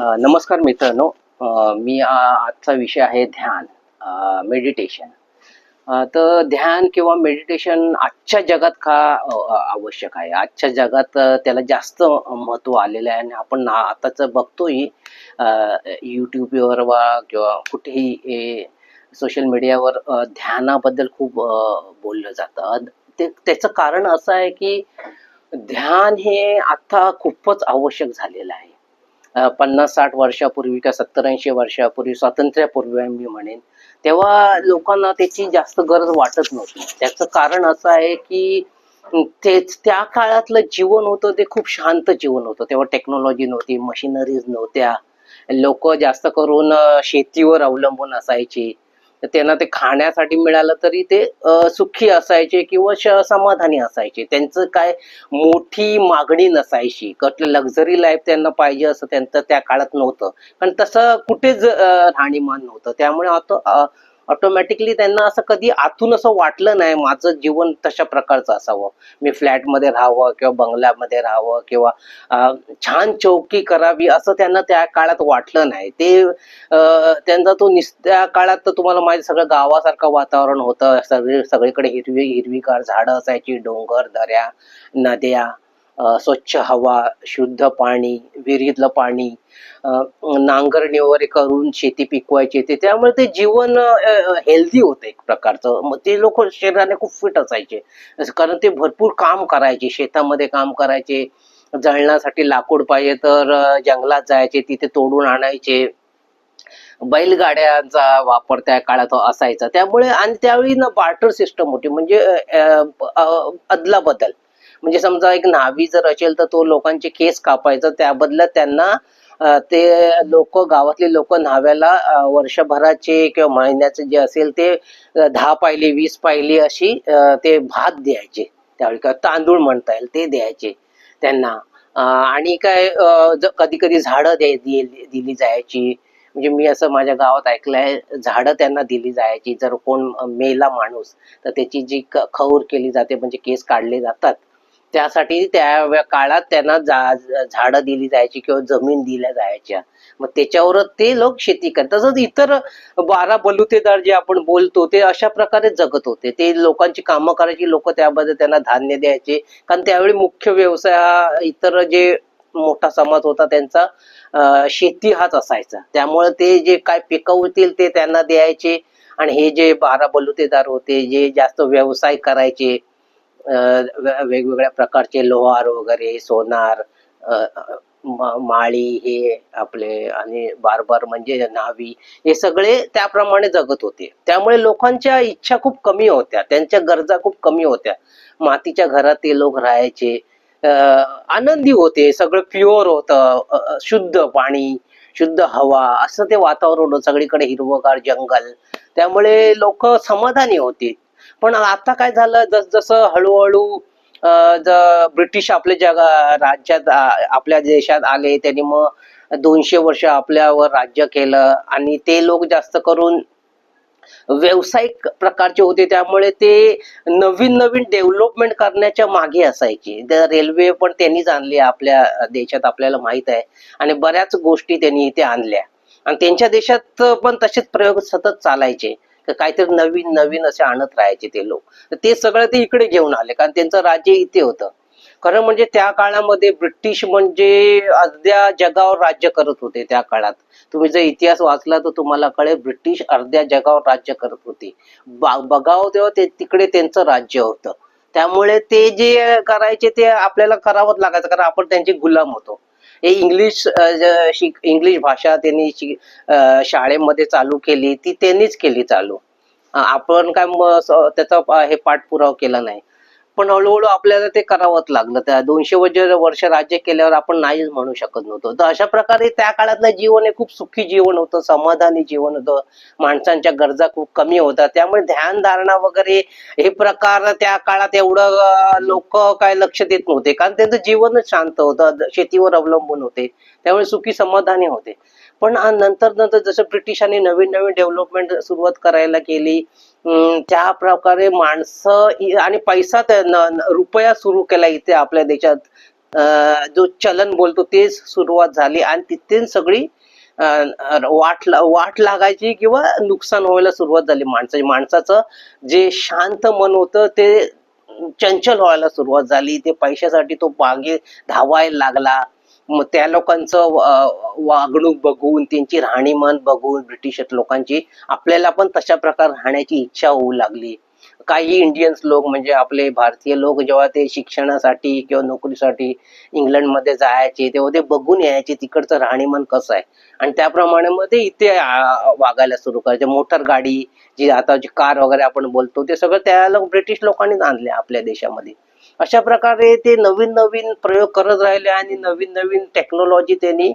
नमस्कार मित्रांनो. मी आजचा विषय आहे ध्यान मेडिटेशन तर ध्यान किंवा मेडिटेशन आजच्या जगात का आवश्यक आहे? आजच्या जगात त्याला जास्त महत्त्व आलेलं आहे आणि आपण आताच बघतोय यूट्यूबवर वा किंवा कुठेही सोशल मीडियावर ध्यानाबद्दल खूप बोललं जातं. ते त्याचं कारण असं आहे की ध्यान हे आता खूपच आवश्यक झालेलं आहे. पन्नास साठ वर्षापूर्वी का सत्तर ऐंशी वर्षापूर्वी स्वातंत्र्यापूर्वी मी म्हणेन तेव्हा लोकांना त्याची जास्त गरज वाटत नव्हती. त्याचं कारण असं आहे की ते त्या काळातलं जीवन होतं ते खूप शांत जीवन होतं. तेव्हा टेक्नॉलॉजी नव्हती मशिनरीज नव्हत्या. लोक जास्त करून शेतीवर अवलंबून असायचे. त्यांना ते खाण्यासाठी मिळालं तरी ते सुखी असायचे किंवा समाधानी असायचे. त्यांचं काय मोठी मागणी नसायची. कसलं लक्झरी लाईफ त्यांना पाहिजे असं त्यांचं त्या काळात नव्हतं. पण तसं कुठेच राहणीमान नव्हतं. त्यामुळे आता ऑटोमॅटिकली त्यांना असं कधी आतून असं वाटलं नाही माझं जीवन तशा प्रकारचं असावं. मी फ्लॅटमध्ये राहावं किंवा बंगल्यामध्ये राहावं किंवा छान चौकी करावी असं त्यांना त्या काळात वाटलं नाही. ते त्यांचा तो निस त्या काळात तर तुम्हाला माहिती सगळं गावासारखं वातावरण होतं. सगळे सगळीकडे हिरवी हिरवीगार झाडं असायची डोंगर दऱ्या नद्या. स्वच्छ हवा शुद्ध पाणी विहिरीतलं पाणी नांगरणी वगैरे करून शेती पिकवायची ते त्यामुळे ते जीवन हेल्दी होतं एक प्रकारचं. मग ते लोक शरीराने खूप फिट असायचे. कारण ते भरपूर काम करायचे. शेतामध्ये काम करायचे. जळणासाठी लाकूड पाहिजे तर जंगलात जायचे. तिथे तोडून आणायचे. बैलगाड्यांचा वापर त्या काळात असायचा. त्यामुळे आणि त्यावेळी ना बार्टर सिस्टम होती. म्हणजे अदलाबदल. म्हणजे समजा एक न्हावी जर असेल तर तो लोकांचे केस कापायचा. त्या बदल्यात त्यांना ते लोक गावातले लोक न्हाव्याला वर्षभराचे किंवा महिन्याचे जे असेल ते दहा पायली वीस पायली अशी ते भात द्यायचे. त्यावेळी काय तांदूळ म्हणता येईल ते द्यायचे त्यांना. आणि काय कधी कधी झाडं द्याय दिली दिली जायची. म्हणजे मी असं माझ्या गावात ऐकलंय झाडं त्यांना दिली जायची. जर कोण मेला माणूस तर त्याची जी खौर केली जाते म्हणजे केस काढले जातात. त्यासाठी त्या काळात त्यांना झाडं दिली जायची किंवा जमीन दिल्या जायच्या. मग त्याच्यावर ते लोक शेती करतात. तसंच इतर बारा बलुतेदार जे आपण बोलतो ते अशा प्रकारे जगत होते. ते लोकांची कामं करायची लोक त्याबद्दल त्यांना धान्य द्यायचे. कारण त्यावेळी मुख्य व्यवसाय हा इतर जे मोठा समाज होता त्यांचा शेती हाच असायचा. त्यामुळे ते जे काय पिकवतील ते त्यांना द्यायचे. आणि हे जे बारा बलुतेदार होते जे जास्त व्यवसाय करायचे वेगवेगळ्या प्रकारचे लोहार वगैरे सोनार माळी हे आपले आणि बारबार म्हणजे नावी हे सगळे त्याप्रमाणे जगत होते. त्यामुळे लोकांच्या इच्छा खूप कमी होत्या. त्यांच्या गरजा खूप कमी होत्या. मातीच्या घरात ते लोक राहायचे. आनंदी होते. सगळं प्युअर होतं. शुद्ध पाणी शुद्ध हवा असं ते वातावरण होतं. सगळीकडे हिरवगार जंगल. त्यामुळे लोक समाधानी होते. पण आता काय झालं जस जसं हळूहळू ब्रिटिश आपल्या जगा राज्यात आपल्या देशात आले त्यांनी मग दोनशे वर्ष आपल्यावर राज्य केलं आणि ते लोक जास्त करून व्यावसायिक प्रकारचे होते. त्यामुळे ते नवीन नवीन डेव्हलपमेंट करण्याच्या मागे असायचे. त्या रेल्वे पण त्यांनीच आणली आपल्या देशात आपल्याला माहीत आहे. आणि बऱ्याच गोष्टी त्यांनी इथे आणल्या. आणि त्यांच्या देशात पण तसेच प्रयोग सतत चालायचे. काहीतरी नवीन नवीन असे आणत राहायचे ते लोक. तर ते सगळं ते इकडे घेऊन आले कारण त्यांचं राज्य इथे होतं. खरं म्हणजे त्या काळामध्ये ब्रिटिश म्हणजे अर्ध्या जगावर राज्य करत होते त्या काळात. तुम्ही जर इतिहास वाचला तर तुम्हाला कळेल ब्रिटिश अर्ध्या जगावर राज्य करत होते. बघाव बघावं तेव्हा ते तिकडे त्यांचं राज्य होतं. त्यामुळे ते जे करायचे ते आपल्याला करावंच लागायचं कारण आपण त्यांचे गुलाम होतो. हे इंग्लिश इंग्लिश भाषा त्यांनी शाळेमध्ये चालू केली ती त्यांनीच केली चालू. आपण काय त्याचा हे पाठपुरावा केला नाही. पण हळूहळू आपल्याला ते करावंच लागलं. त्या दोनशे वर्ष वर्ष राज्य केल्यावर आपण नाहीच म्हणू शकत नव्हतो. तर अशा प्रकारे त्या काळातलं जीवन हे खूप सुखी जीवन होतं समाधानी जीवन होतं. माणसांच्या गरजा खूप कमी होत्या. त्यामुळे ध्यान धारणा वगैरे हे प्रकार त्या काळात एवढं लोक काय लक्ष देत नव्हते. कारण त्यांचं जीवनच शांत होतं शेतीवर अवलंबून होते. त्यामुळे सुखी समाधानी होते. पण नंतर नंतर जसं ब्रिटिशांनी नवीन नवीन डेव्हलपमेंट सुरुवात करायला केली त्या प्रकारे माणसं आणि पैसा न- रुपया सुरू केला इथे आपल्या देशात. जो चलन बोलतो तेच सुरुवात झाली आणि तिथे सगळी वाट वाट लागायची किंवा नुकसान व्हायला सुरुवात झाली माणसाची. माणसाचं जे शांत मन होतं ते चंचल व्हायला सुरुवात झाली. ते पैशासाठी तो मागे धावायला लागला. त्या लोकांचं वागणूक बघून त्यांची राहणीमान बघून ब्रिटिश लोकांची आपल्याला पण तशा प्रकारे राहण्याची इच्छा होऊ लागली. काही इंडियन्स लोक म्हणजे आपले भारतीय लोक जेव्हा ते शिक्षणासाठी किंवा नोकरीसाठी इंग्लंडमध्ये जायचे तेव्हा ते बघून यायचे तिकडचं राहणीमान कसं आहे. आणि त्याप्रमाणे मग ते इथे वागायला सुरू करायचे मोटर गाडी जी आता जी कार वगैरे आपण बोलतो ते सगळं त्या लोक ब्रिटिश लोकांनीच आणले आपल्या देशामध्ये. अशा प्रकारे ते नवीन नवीन प्रयोग करत राहिले आणि नवीन नवीन टेक्नॉलॉजी त्यांनी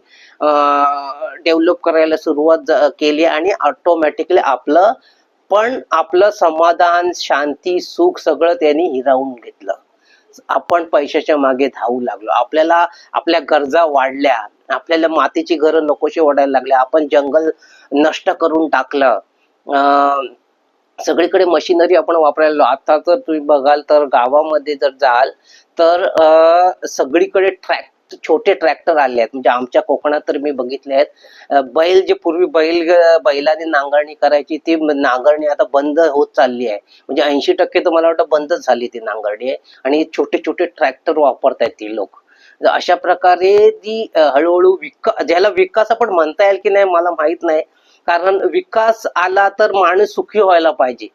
डेव्हलप करायला सुरुवात केली आणि ऑटोमॅटिकली आपलं पण आपलं समाधान शांती सुख सगळं त्यांनी हिरावून घेतलं. आपण पैशाच्या मागे धावू लागलो. आपल्याला आपल्या गरजा वाढल्या. आपल्याला मातीची घरं नकोशी वाढायला लागली आपण जंगल नष्ट करून टाकलं. अं, सगळीकडे मशिनरी आपण वापरायला आता जर तुम्ही बघाल तर गावामध्ये जर जाल तर सगळीकडे ट्रॅक छोटे ट्रॅक्टर आले आहेत. म्हणजे आमच्या कोकणात तर मी बघितले आहेत. बैल जे पूर्वी बैल बैलाने नांगरणी करायची ती नांगरणी आता बंद होत चालली आहे. म्हणजे ऐंशी टक्के तर मला वाटतं बंदच झाली ती नांगरणी आहे. आणि छोटे छोटे ट्रॅक्टर वापरतायत ती लोक. अशा प्रकारे ती हळूहळू विका ज्याला विकास आपण म्हणता येईल की नाही मला माहीत नाही. कारण विकास आला तर माणूस सुखी व्हायला पाहिजे.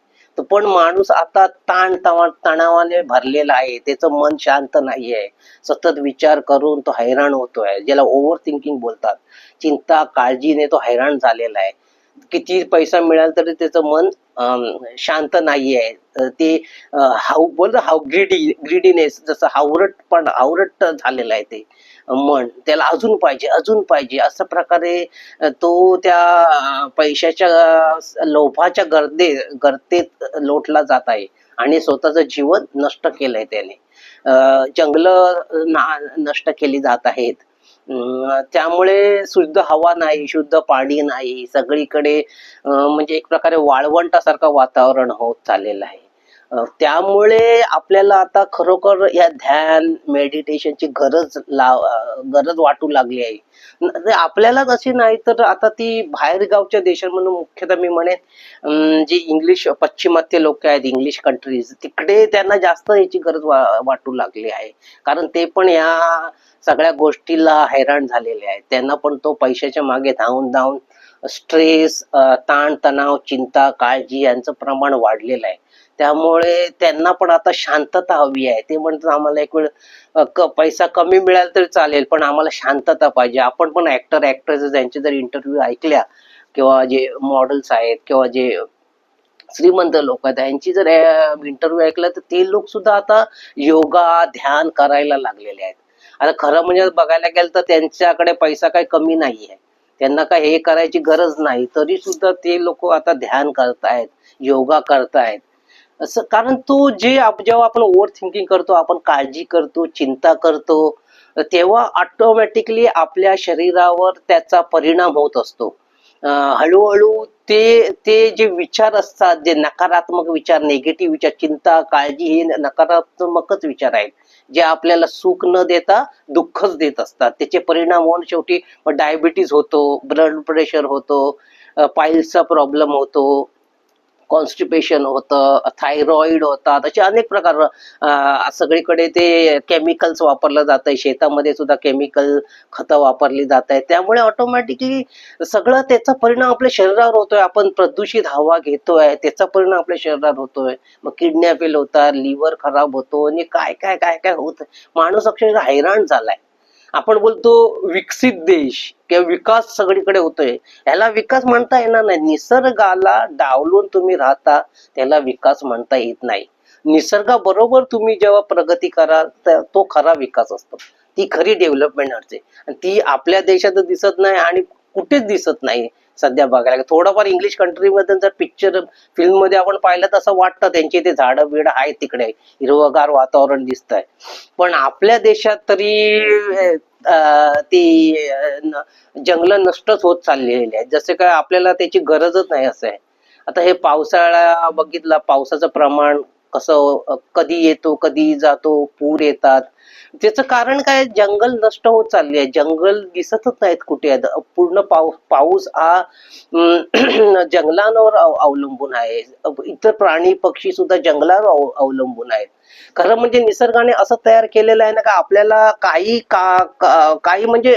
पण माणूस आता ताण तवा तणावाने भरलेला आहे. त्याचं मन शांत नाही आहे सतत विचार करून तो हैराण होतोय. ज्याला ओव्हर थिंकिंग बोलतात. चिंता काळजीने तो हैराण झालेला आहे. किती पैसा मिळाला तरी त्याचं मन अं, शांत नाही आहे तर ते हाऊ बोल हाऊ ग्रीडी ग्रीडीनेस जसं हावरट पण हावरट झालेलं आहे ते. मन त्याला अजून पाहिजे अजून पाहिजे अशा प्रकारे तो त्या पैशाच्या लोभाच्या गर्दे गर्तेत लोटला जात आहे आणि स्वतःचं जीवन नष्ट केलंय त्याने. जंगलं ना- नष्ट केली जात आहेत. त्यामुळे शुद्ध हवा नाही शुद्ध पाणी नाही सगळीकडे म्हणजे एक प्रकारे वाळवंटासारखं वातावरण होत चाललेलं आहे. त्यामुळे आपल्याला आता खरोखर या ध्यान मेडिटेशनची गरज लाव गरज वाटू लागली आहे. आपल्याला आपल्यालाच अशी नाही तर आता ती बाहेरगावच्या देशांमधून मुख्यतः मी म्हणेन जी इंग्लिश पश्चिमात्य लोक आहेत इंग्लिश कंट्रीज तिकडे त्यांना जास्त याची गरज वा- वाटू लागली आहे. कारण ते पण या सगळ्या गोष्टीला हैराण झालेले आहेत. त्यांना पण तो पैशाच्या मागे धावून धावून स्ट्रेस ताण तणाव चिंता काळजी यांचं प्रमाण वाढलेलं आहे. त्यामुळे त्यांना पण आता शांतता हवी आहे. ते म्हणतात आम्हाला एक वेळ पैसा कमी मिळाला तरी चालेल पण आम्हाला शांतता पाहिजे. आपण पण ऍक्टर ऍक्ट्रेसेस यांचे जर इंटरव्ह्यू ऐकल्या किंवा जे मॉडेल्स आहेत किंवा जे श्रीमंत लोक आहेत यांची जर इंटरव्ह्यू ऐकला तर ते लोक सुद्धा आता योगा ध्यान करायला लागलेले आहेत. आता खरं म्हणजे बघायला गेलं तर त्यांच्याकडे पैसा काही कमी नाही आहे त्यांना काय हे करायची गरज नाही. तरी सुद्धा ते लोक आता ध्यान करतायत योगा करतायत. असं कारण तो जे आप- जेव्हा आपण ओव्हर थिंकिंग करतो आपण काळजी करतो चिंता करतो तेव्हा ऑटोमॅटिकली आपल्या शरीरावर त्याचा परिणाम होत असतो. हळूहळू ते ते जे विचार असतात जे नकारात्मक विचार निगेटिव्ह विचार चिंता काळजी हे नकारात्मकच विचार आहेत. जे आपल्याला सुख न देता दुःखच देत असतात. त्याचे परिणाम होऊन शेवटी डायबिटीज होतो ब्लड प्रेशर होतो पाईल्सचा प्रॉब्लेम होतो. कॉन्स्टिपेशन होतं थायरॉइड होतात असे अनेक प्रकार सगळीकडे ते केमिकल्स वापरलं जात आहे शेतामध्ये सुद्धा केमिकल खतं वापरली जात आहेत त्यामुळे ऑटोमॅटिकली सगळं त्याचा परिणाम आपल्या शरीरावर होतोय. आपण प्रदूषित हवा घेतोय त्याचा परिणाम आपल्या शरीरावर होतोय. मग किडन्या फेल होतात लिव्हर खराब होतो. आणि काय काय काय काय होत माणूस अक्षरशः हैराण झालाय. आपण बोलतो विकसित देश किंवा विकास सगळीकडे होतोय. याला विकास म्हणता येणार नाही. निसर्गाला डावलून तुम्ही राहता त्याला विकास म्हणता येत नाही. निसर्गाबरोबर तुम्ही जेव्हा प्रगती कराल तर तो खरा विकास असतो. ती खरी डेव्हलपमेंट असते आणि ती आपल्या देशात दिसत नाही आणि कुठेच दिसत नाही. सध्या बघायला थोडंफार इंग्लिश कंट्रीमध्ये जर पिक्चर फिल्ममध्ये आपण पाहिलं तसं वाटतं त्यांचे ते झाडं बिड आहेत तिकडे. हिरवगार वातावरण दिसत आहे पण आपल्या देशात तरी ती जंगलं नष्टच होत चाललेली आहेत. जसे काय आपल्याला त्याची गरजच नाही असं आहे. आता हे पावसाळा बघितला पावसाचं प्रमाण कसं कधी येतो कधी जातो पूर येतात. त्याचं कारण काय? जंगल नष्ट होत चालले आहे. जंगल दिसतच नाहीत कुठे. आहेत. पूर्ण पाऊस पाऊस हा जंगलांवर अवलंबून आहे. इतर प्राणी पक्षी सुद्धा जंगलावर अवलंबून आहेत. खरं म्हणजे निसर्गाने असं तयार केलेलं आहे ना का आपल्याला काही का काही म्हणजे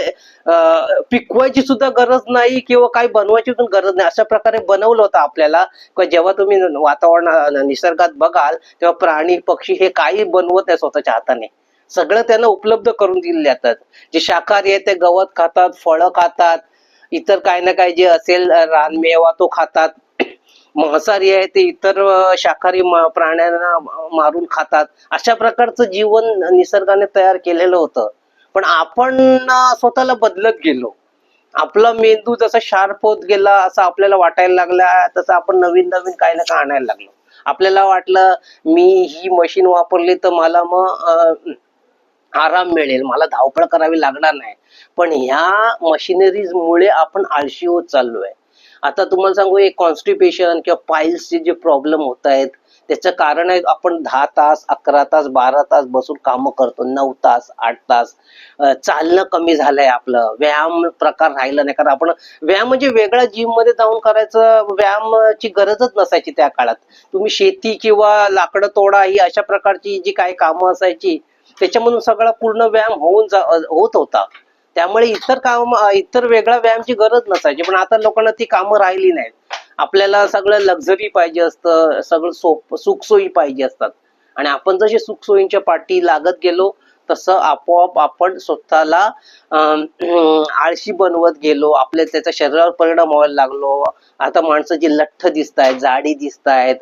पिकवायची सुद्धा गरज नाही किंवा काही बनवायची पण गरज नाही. अशा प्रकारे बनवलं होतं आपल्याला. का जेव्हा तुम्ही वातावरण निसर्गात बघाल तेव्हा प्राणी पक्षी हे काही बनवत नाही स्वतःच्या हाताने. सगळं त्यांना उपलब्ध करून दिले जातात जे शाकाहारी आहे ते गवत खातात फळं खातात इतर काही ना काही जे असेल रानमेवा तो खातात. मांसाहारी आहे ते इतर शाकाहारी प्राण्यांना मारून खातात. अशा प्रकारचं जीवन निसर्गाने तयार केलेलं होतं. पण आपण स्वतःला बदलत गेलो. आपला मेंदू जसा शार्प होत गेला असं आपल्याला वाटायला लागला तसं आपण नवीन नवीन काही ना काय आणायला लागलो. आपल्याला वाटलं मी ही मशीन वापरली तर मला मग आराम मिळेल मला धावपळ करावी लागणार नाही. पण ह्या मशिनरीज मुळे आपण आळशी होत चाललोय. आता तुम्हाला सांगू एक कॉन्स्टिपेशन किंवा पाईल्सचे जे प्रॉब्लेम होत आहेत त्याचं कारण आहे आपण दहा तास अकरा तास बारा तास बसून कामं करतो. नऊ तास आठ तास. चालणं कमी झालंय आपलं. व्यायाम प्रकार राहिला नाही. कारण आपण व्यायाम म्हणजे वेगळ्या जिममध्ये जाऊन करायचं व्यायामाची गरजच नसायची त्या काळात. तुम्ही शेती किंवा लाकडं तोडा ही अशा प्रकारची जी काही कामं असायची त्याच्यामधून सगळा पूर्ण व्यायाम होऊन जा होत होता. त्यामुळे इतर काम इतर वेगळ्या व्यायामची गरज नसायची. पण आता लोकांना ती कामं राहिली नाहीत. आपल्याला सगळं लक्झरी पाहिजे असतं सगळं सोप सुखसोयी पाहिजे असतात. आणि आपण जसे सुखसोयींच्या पाठी लागत गेलो तसं आपोआप आपण स्वतःला अं, आळशी बनवत गेलो. आपल्या त्याचा शरीरावर परिणाम व्हायला लागलो. आता माणसं जी लठ्ठ दिसत आहेत जाडी दिसत आहेत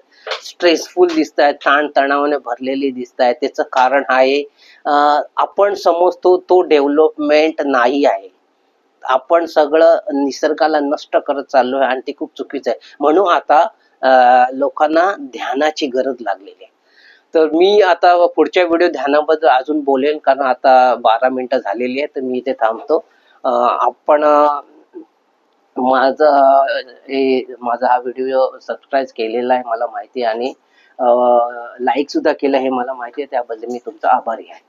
स्ट्रेसफुल दिसत आहेत ताणतणावाने भरलेली दिसत आहेत त्याचं कारण आहे आपण समजतो तो डेव्हलपमेंट नाही आहे. आपण सगळं निसर्गाला नष्ट करत चाललोय आणि ते खूप चुकीचं आहे. म्हणून आता लोकांना ध्यानाची गरज लागलेली आहे. तर मी आता पुढच्या व्हिडिओ ध्यानाबद्दल अजून बोलेन कारण आता बारा मिनिटं झालेली आहे तर मी इथे थांबतो. आपण माझा हे माझा हा व्हिडिओ सबस्क्राईब केलेला आहे मला माहिती आहे आणि लाईक सुद्धा केलं हे मला माहिती आहे त्याबद्दल मी तुमचा आभारी आहे.